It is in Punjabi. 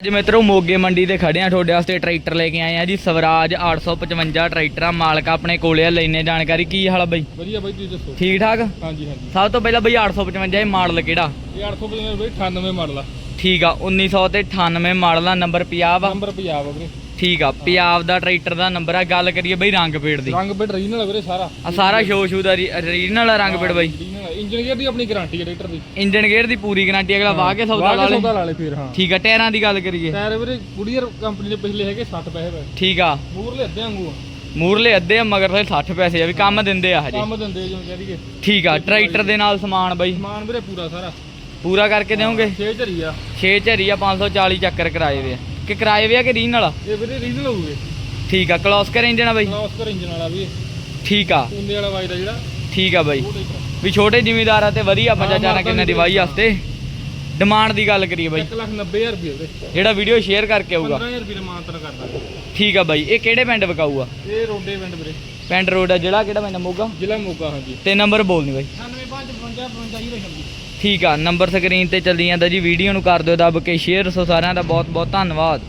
ਅੱਜ ਮਿੱਤਰੋ ਮੋਗੇ ਮੰਡੀ ਤੇ ਖੜੇ ਆ। ਤੁਹਾਡੇ ਵਾਸਤੇ ਟਰੈਕਟਰ ਲੈ ਕੇ ਆਏ ਆ ਜੀ। ਸਵਰਾਜ 855 ਟਰੈਕਟਰ ਆ। ਮਾਲਕ ਆਪਣੇ ਕੋਲੇ ਆ। ਲੈਨੇ ਜਾਣਕਾਰੀ। ਕੀ ਹਾਲ ਆ ਬਈ? ਵਧੀਆ ਬਾਈ ਤੁਸੀਂ ਦੱਸੋ? ਠੀਕ ਠਾਕ? ਹਾਂਜੀ ਹਾਂਜੀ। ਸਭ ਤੋਂ ਪਹਿਲਾਂ ਬਈ 855 ਇਹ ਮਾਡਲ ਕਿਹੜਾ? ਇਹ 855 ਬਾਈ 98 ਮਾਡਲ ਆ। ਠੀਕ ਆ 1900 ਤੇ 98 ਮਾਡਲ ਆ। ਨੰਬਰ 50 ਆ। ਨੰਬਰ ਪੰਜਾਬ ਆ ਵੀਰੇ। ਠੀਕ ਆ ਪੰਜਾਬ ਦਾ ਟਰੈਕਟਰ ਦਾ ਨੰਬਰ ਆ। ਗੱਲ ਕਰੀਏ ਬਈ ਰੰਗ ਪੇੜ ਦੀ। ਰੰਗ ਬਿਟ ਰੀਜਨਲ ਵੀਰੇ ਸਾਰਾ। ਆ ਸਾਰਾ ਸ਼ੋ ਸ਼ੂ ਦਾ ਰੀਜਨਲ ਰੰਗ ਪੇੜ ਬਈ। ਇੰਜਨ ਗੇਅਰ ਦੀ ਆਪਣੀ ਗਾਰੰਟੀ ਹੈ ਟਰੈਕਟਰ ਦੀ। ਇੰਜਨ ਗੇਅਰ ਦੀ ਪੂਰੀ ਗਾਰੰਟੀ ਅਗਲਾ ਵਾਹ ਕੇ ਸੌਦਾ ਲਾ ਲੇ। ਸੌਦਾ ਲਾ ਲੇ ਫਿਰ ਹਾਂ। ਠੀਕ ਆ ਟਾਇਰਾਂ ਦੀ ਗੱਲ ਕਰੀਏ। ਟਾਇਰ ਵੀਰੇ ਗੁਡੀਅਰ ਕੰਪਨੀ ਦੇ ਪਿਛਲੇ ਹੈਗੇ 60 ਪੈਸੇ ਪਏ। ਠੀਕ ਆ। ਮੂਰਲੇ ਅੱਧੇ ਵਾਂਗੂ ਆ। ਮੂਰਲੇ ਅੱਧੇ ਆ ਮਗਰ ਫਿਰ 60 ਪੈਸੇ ਆ ਵੀ ਕੰਮ ਦਿੰਦੇ ਆ ਹਜੇ। ਕੰਮ ਦਿੰਦੇ ਜਿਵੇਂ ਕਹਿ ਦਈਏ। ਠੀਕ ਆ ਟਰੈਕਟਰ ਦੇ ਨਾਲ ਸਮਾਨ ਬਈ। ਸਮਾਨ ਵੀਰੇ ਪੂਰਾ ਸਾਰਾ। ਪੂਰਾ ਕਰਕੇ ਦੇਵੋਗੇ ਛੇ ਝਰੀ ਆ। 6 ਝਰੀ ਆ 540 ਚੱਕਰ ਕਰਾਏ ਵੇ ਆ। ਕਿ ਕਰਾਏ ਵੇ ਆ ਕਿ ਰੀਨ ਵਾਲਾ ਇਹ ਵੀਰੇ ਰੀਜਨਲ ਹੋਊਗੇ। ਠੀਕ ਆ ਕਲੋਸਕਰ ਇੰਜਨ ਆ ਬਈ। ਕਲਾਸਕਰ ਇੰਜਨ ਵਾਲਾ ਵੀ। ਠੀਕ ਆ। ਕੁੰਦੇ ਵਾਲਾ ਦਾ ਜਿਹੜਾ ਠੀਕ ਆ ਬਈ। ਵੀ ਛੋਟੇ ਜ਼ਿਮੀਦਾਰ ਆ ਤੇ ਵਧੀਆ ਪੰਜਾ ਚਾਰਾਂ ਕਿੰਨੇ ਦੀ ਵਾਈ ਵਾਸਤੇ। ਡਿਮਾਂਡ ਦੀ ਗੱਲ ਕਰੀਏ ਬਈ। 1 ਲੱਖ 90000 ਰੁਪਏ ਵੀਰੇ ਜਿਹੜਾ ਵੀਡੀਓ ਸ਼ੇਅਰ ਕਰਕੇ ਆਊਗਾ। 15000 ਰੁਪਏ ਦਾ ਮਾਨਤਨ ਕਰਦਾ। ਠੀਕ ਆ ਬਾਈ। ਇਹ ਕਿਹੜੇ ਪਿੰਡ ਵਿਕਾਊ ਆ ਇਹ ਰੋਡੇ ਪਿੰਡ ਵੀਰੇ। ਪਿੰਡ ਰੋਡ ਆ ਜਿਹੜਾ ਕਿਹੜਾ ਪੈਂਦਾ ਮੋਗਾ? ਜ਼ਿਲ੍ਹਾ ਮੋਗਾ ਹਾਂਜੀ। ਤੇ ਨੰਬਰ ਬੋਲਨੀ ਬਾਈ। 9555 ਠੀਕ ਆ ਨੰਬਰ ਸਕਰੀਨ ਤੇ ਚੱਲੀ ਜਾਂਦਾ ਜੀ ਵੀਡੀਓ ਨੂੰ ਕਰ ਦਿਓ ਦੱਬ ਕੇ ਸ਼ੇਅਰ ਸੋ ਸਾਰਿਆਂ ਦਾ ਬਹੁਤ ਬਹੁਤ ਧੰਨਵਾਦ।